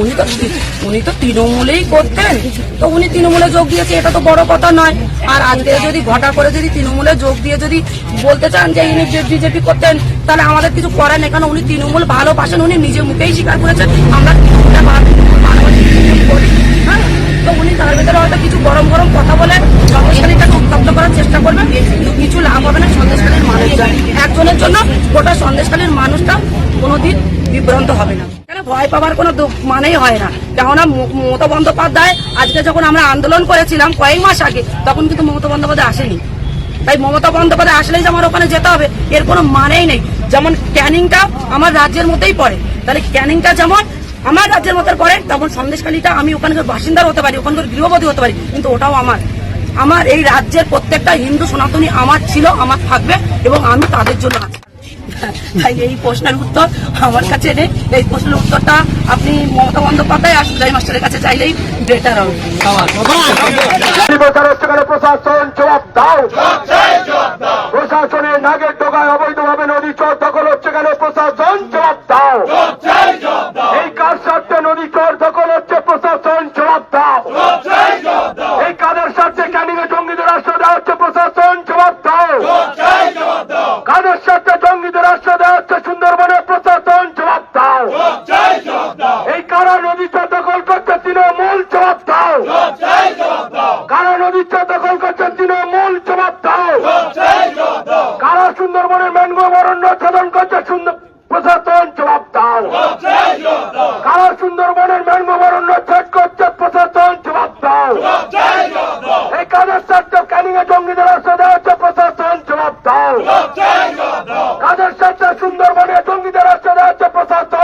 উনি তো উনি তো তৃণমূলেই করতেন তো উনি তৃণমূলে যোগ দিয়েছে, এটা তো বড় কথা নয় আর আজকে যদি ঘটা করে যদি তৃণমূলে যোগ দিয়ে যদি বলতে চান যে ইনি বিজেপি করতেন, তাহলে আমাদের কিছু নেই, কারণ উনি তৃণমূল ভালোবাসেন, উনি নিজে মুখেই স্বীকার করেছেন, আমরা তৃণমূলে। হ্যাঁ? তো উনি তার ভিতরে হয়তো কিছু গরম গরম কথা বলে সন্দেশখালীটাকে উত্তপ্ত করার চেষ্টা করবেন, কিন্তু কিছু লাভ হবে না সন্দেশখালীর মানুষজন একজনের জন্য গোটা সন্দেশখালীর মানুষটা কোনোদিন বিভ্রান্ত হবে না ভয় পাওয়ার কোনো মানেই হয় না। কেননা মমতা বন্দ্যোপাধ্যায় আজকে যখন আমরা আন্দোলন করেছিলাম কয়েক মাস আগে, তখন কিন্তু মমতা বন্দ্যোপাধ্যায় আসেনি। তাই মমতা বন্দ্যোপাধ্যায় আসলেই যে আমার ওখানে যেতে হবে, এর কোনো মানেই নেই। যেমন ক্যানিংটা আমার রাজ্যের মধ্যেই পড়ে। তাহলে ক্যানিংটা যেমন আমার রাজ্যের মধ্যে পড়ে, তেমন সন্দেশখালীটা আমি ওখানকার বাসিন্দার হতে পারি, ওখানকার গৃহবধূ হতে পারি, কিন্তু ওটাও আমার। আমার এই রাজ্যের প্রত্যেকটা হিন্দু সনাতনী আমার ছিল, আমার থাকবে, এবং আমি তাদের জন্য আছি। তাই এই প্রশ্নের উত্তর আমার কাছে নেই। এই প্রশ্নের উত্তরটা আপনি মমতা বন্দ্যোপাধ্যায় আর সুজয় মাস্টারের কাছে চাইলেই বেটার হবে। প্রশাসন জবাব দাও। প্রশাসনের নাগের ডোগায় অবৈধভাবে নদী চর দখল হচ্ছে কেন? প্রশাসন জবাব দাও। এই কার স্বার্থে নদী চর দখল হচ্ছে? প্রশাসন জবাব দাও এই কাদের স্বার্থে ক্যানিং এ জঙ্গিদের আশ্রয় দেওয়া হচ্ছে প্রশাসন জবাব দাও কাদের স্বার্থে জঙ্গিদের আশ্রয় দেওয়া হচ্ছে সুন্দরবনের প্রশাসন জবাব দাও এই কারা নদী চর দখল করছে তৃণমূল জবাব দাও কারা চর দখল করছে তৃণমূল জবাব দাও কারা সুন্দরবনের ম্যানগ্রোভ অরণ্য ছেদন করছে সুন্দর প্রশাসন জবাব দাও কারা সুন্দরবনের ম্যানগ্রোভ অরণ্য ছেদ করছে প্রশাসন জবাব দাও এই কাদের স্বার্থে ক্যানিং এ জঙ্গিদের দেওয়া হচ্ছে প্রশাসন জবাব দাও কাদের স্বার্থে সুন্দরবনে জঙ্গিদের দেওয়া হচ্ছে প্রশাসন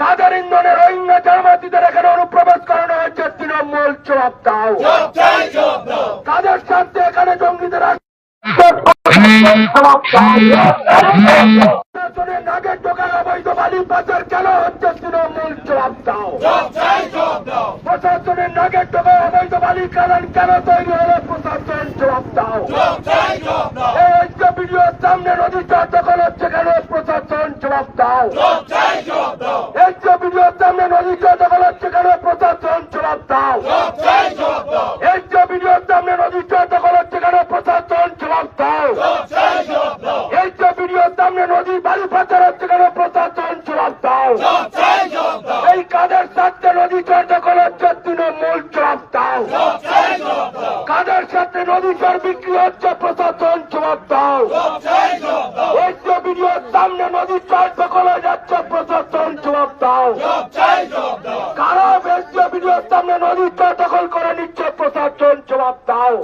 কাদের ইন্ধনে রোহিঙ্গা জামাতিদের এখানে অনুপ্রবেশ করানো হয়েছে তৃণমূল জবাব দাও। কাদের স্বার্থে এখানে জঙ্গিদের প্রশাসনের নাগের টোকায় অবৈধ বালি হচ্ছে কারণ কেন তৈরি হলো প্রশাসন জবাব দাও। এই সামনে নদী চর দখল হচ্ছে কেন? জবাব দাও। ঐক্য ভিডিওর সামনে নদী চর দখল হচ্ছে কেন প্রশাসন জবাব দাও। ঐক্য ভিডিওর সামনে নদী চর দখল হচ্ছে কেন প্রশাসন জবাব দাও। ঐক্য ভিডিওর সামনে নদীর বালি পাচার হচ্ছে কেন প্রশাসন জবাব দাও। এই কাদের নদী চর দখল হচ্ছে তৃণমূল জবাব দাও। কাদের সাথে নদী চর বিক্রি হচ্ছে প্রশাসন জবাব দাও। কারা ঐক্য ভিডিওর সামনে দখল করে নিচ্ছে প্রশাসন। জবাব দাও।